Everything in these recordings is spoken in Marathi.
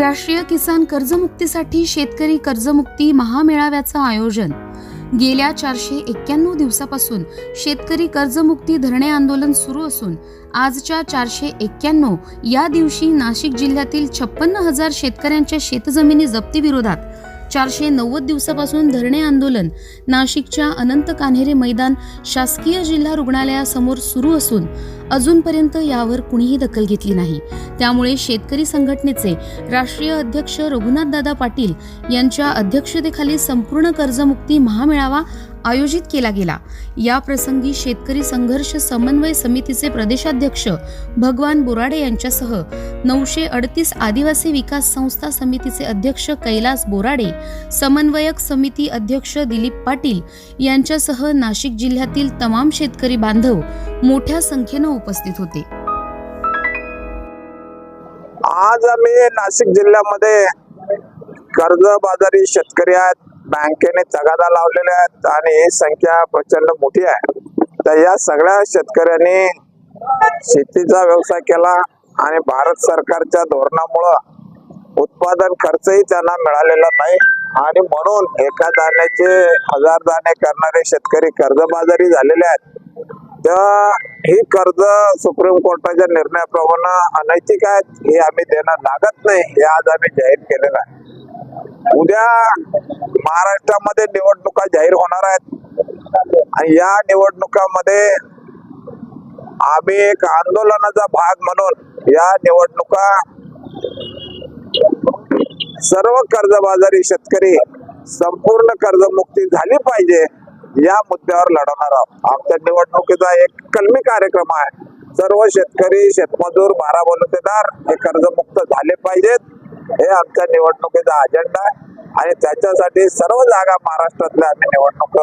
राष्ट्रीय किसान कर्जमुक्तीसाठी शेतकरी कर्जमुक्ती महामेळाव्याचं आयोजन. गेल्या चारशे एक्क्याण्णव दिवसापासून शेतकरी कर्जमुक्ती धरणे आंदोलन सुरू असून आजच्या चारशे एक्क्याण्णव या दिवशी नाशिक जिल्ह्यातील छप्पन्न हजार शेतकऱ्यांच्या शेतजमिनी जप्तीविरोधात चारशे नव्वद दिवसापासून धरणे आंदोलन नाशिकच्या अनंत कान्हेरे मैदान शासकीय जिल्हा रुग्णालयासमोर सुरू असून अजूनपर्यंत यावर कुणीही दखल घेतली नाही. त्यामुळे शेतकरी संघटनेचे राष्ट्रीय अध्यक्ष रघुनाथदादा पाटील यांच्या अध्यक्षतेखाली संपूर्ण कर्जमुक्ती महामेळावा आयोजित केला गेला. या प्रसंगी शेतकरी संघर्ष समन्वय समितीचे प्रदेशाध्यक्ष भगवान बोराडे यांच्यासह नऊशे अडतीस आदिवासी विकास संस्था समितीचे अध्यक्ष कैलास बोराडे समन्वयक समिती अध्यक्ष दिलीप पाटील यांच्यासह नाशिक जिल्ह्यातील तमाम शेतकरी बांधव मोठ्या संख्येनं उपस्थित होते. आज आम्ही नाशिक जिल्ह्यामध्ये कर्जबाजारी शेतकरी आहेत. बँकेने तगादा लावलेले आहेत आणि ही संख्या प्रचंड मोठी आहे. तर या सगळ्या शेतकऱ्यांनी शेतीचा व्यवसाय केला आणि भारत सरकारच्या धोरणामुळं उत्पादन खर्चही त्यांना मिळालेला नाही आणि म्हणून एका दाण्याचे हजार दाणे करणारे शेतकरी कर्जबाजारी झालेले आहेत. तर ही कर्ज सुप्रीम कोर्टाच्या निर्णयाप्रमाणे अनैतिक आहेत हे आम्ही देणं लागत नाही हे आज आम्ही जाहीर केलेलं आहे. उद्या महाराष्ट्रामध्ये निवडणुका जाहीर होणार आहेत. आणि या निवडणुकामध्ये आम्ही एक आंदोलनाचा भाग म्हणून या निवडणुका सर्व कर्जबाजारी शेतकरी संपूर्ण कर्जमुक्ती झाली पाहिजे या मुद्द्यावर लढवणार आहोत. आमच्या निवडणुकीचा एक कलमी कार्यक्रम आहे. सर्व शेतकरी शेतमजूर बारा बलुतेदार हे कर्जमुक्त झाले पाहिजेत. हे आमच्या निवडणुकीचा अजेंडा आहे. आणि त्याच्यासाठी सर्व जागा महाराष्ट्रातल्या आम्ही निवडणूक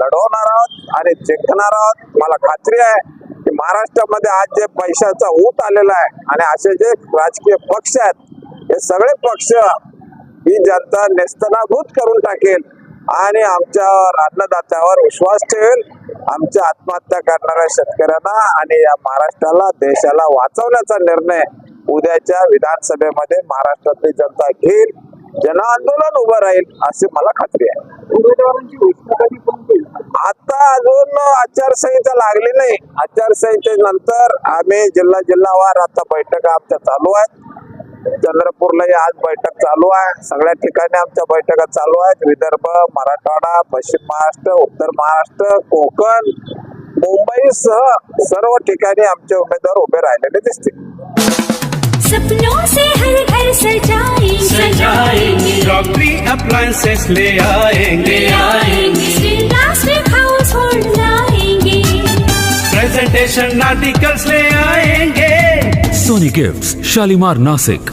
लढवणार आहोत आणि जिंकणार आहोत. मला खात्री आहे की महाराष्ट्रामध्ये आज जे पैशाचा ऊट आलेला आहे आणि असे जे राजकीय पक्ष आहेत हे सगळे पक्ष ही जनता नेस्तनाभूत करून टाकेल आणि आमच्या अन्नदात्यावर विश्वास ठेवेल. आमच्या आत्महत्या करणाऱ्या शेतकऱ्यांना आणि या महाराष्ट्राला देशाला वाचवण्याचा निर्णय उद्याच्या विधानसभेमध्ये महाराष्ट्रातली जनता घेईल जन आंदोलन उभं राहील अशी मला खात्री आहे. आता अजून आचारसंहिता लागली नाही. आचारसंहितेनंतर आम्ही जिल्हा जिल्हावार आता बैठका आमच्या चालू आहेत. चंद्रपूरलाही आज बैठक चालू आहे. सगळ्या ठिकाणी आमच्या बैठका चालू आहेत. विदर्भ मराठवाडा पश्चिम महाराष्ट्र उत्तर महाराष्ट्र कोकण मुंबईसह सर्व ठिकाणी आमचे उमेदवार उभे राहिलेले दिसतील. सपनों से हर घर सजाएँगे सजाएँगे क्रॉकरी अप्लायंसेस ले आएँगे। आएँगे। प्लास्टिक हाउस होल्ड लाएँगे। प्रेजेंटेशन आर्टिकल्स ले आएँगे। Sony gifts Shalimar Nashik